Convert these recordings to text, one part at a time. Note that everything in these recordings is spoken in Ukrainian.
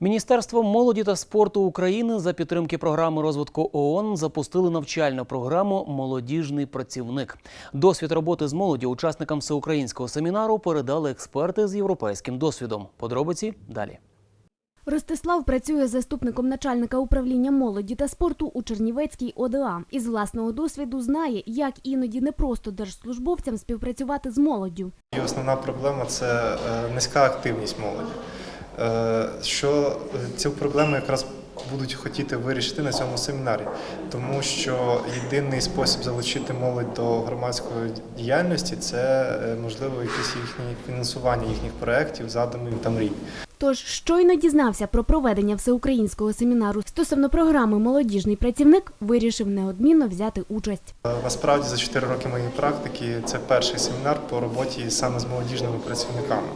Міністерство молоді та спорту України за підтримки програми розвитку ООН запустили навчальну програму Молодіжний працівник. Досвід роботи з молоддю учасникам всеукраїнського семінару передали експерти з європейським досвідом. Подробиці далі. Ростислав працює заступником начальника управління молоді та спорту у Чернівецькій ОДА. Із власного досвіду знає, як іноді не просто держслужбовцям співпрацювати з молоддю. І основна проблема це е, низька активність молоді. Е, Що е, цю проблему якраз будуть хотіти вирішити на цьому семінарі, тому що єдиний спосіб залучити молодь до громадської діяльності це е, можливо якісь їхні фінансування їхніх проєктів, задумів та рік. Тож щойно дізнався про проведення всеукраїнського семінару стосовно програми Молодіжний працівник вирішив неодмінно взяти участь. Е, Насправді за 4 роки моєї практики це перший семінар по роботі саме з молодіжними працівниками.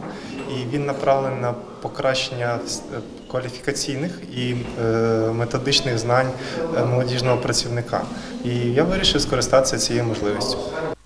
І він направлений на покращення е, кваліфікаційних і е, методичних знань молодіжного працівника. І я вирішив скористатися цією можливістю.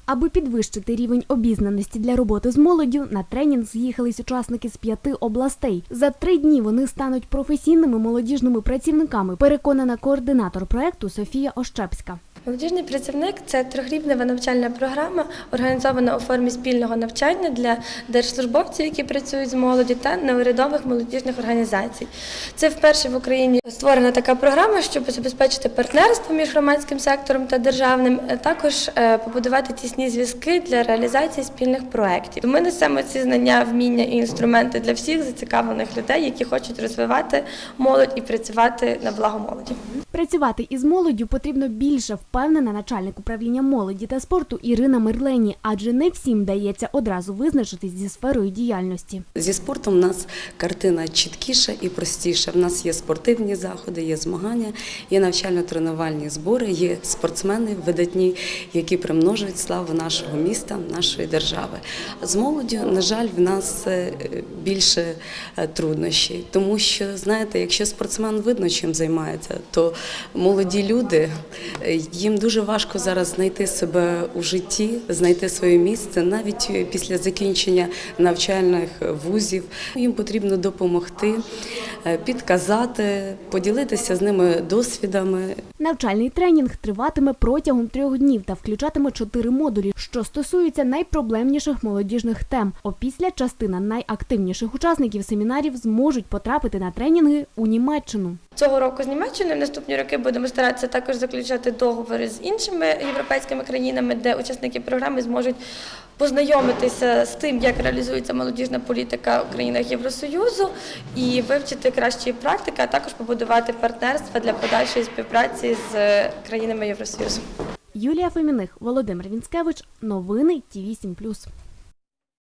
Аби підвищити рівень обізнаності для роботи з молоддю, на тренінг з'їхались учасники з п'яти областей. За три дні вони стануть професійними молодіжними працівниками, переконана координатор проекту Софія Ощепська. Молодіжний працівник це трьохрівнева навчальна програма, організована у формі спільного навчання для держслужбовців, які працюють з молоді, та неурядових молодіжних організацій. Це вперше в Україні створена така програма, щоб забезпечити партнерство між громадським сектором та державним, а також е, побудувати тісні зв'язки для реалізації спільних проєктів. Ми несемо ці знання, вміння і інструменти для всіх зацікавлених людей, які хочуть розвивати молодь і працювати на благо молоді. Працювати із молоддю потрібно більше, впевнена начальник управління молоді та спорту Ірина Мерлені, адже не всім дається одразу визначитись зі сферою діяльності. Зі спортом у нас картина чіткіша і простіша. В нас є спортивні заходи, є змагання, є навчально-тренувальні збори, є спортсмени видатні, які примножують славу нашого міста, нашої держави. З молоддю, на жаль, в нас е, більше е, труднощів, тому що знаєте, якщо спортсмен видно, чим займається, то молоді люди їм дуже важко зараз знайти себе у житті, знайти своє місце, навіть після закінчення навчальних вузів. Їм потрібно допомогти, е, підказати, поділитися з ними досвідами. Навчальний тренінг триватиме протягом трьох днів та включатиме чотири модулі, що стосуються найпроблемніших молодіжних тем. Опісля частина найактивніших учасників семінарів зможуть потрапити на тренінги у Німеччину. Цього року з Німеччиною, в наступні роки будемо старатися також заключати договори з іншими європейськими країнами, де учасники програми зможуть познайомитися з тим, як реалізується молодіжна політика у країнах Євросоюзу, і вивчити кращі практики, а також побудувати партнерства для подальшої співпраці з країнами Євросоюзу. Юлія Феміних, Володимир Вінськевич. Новини Ті 8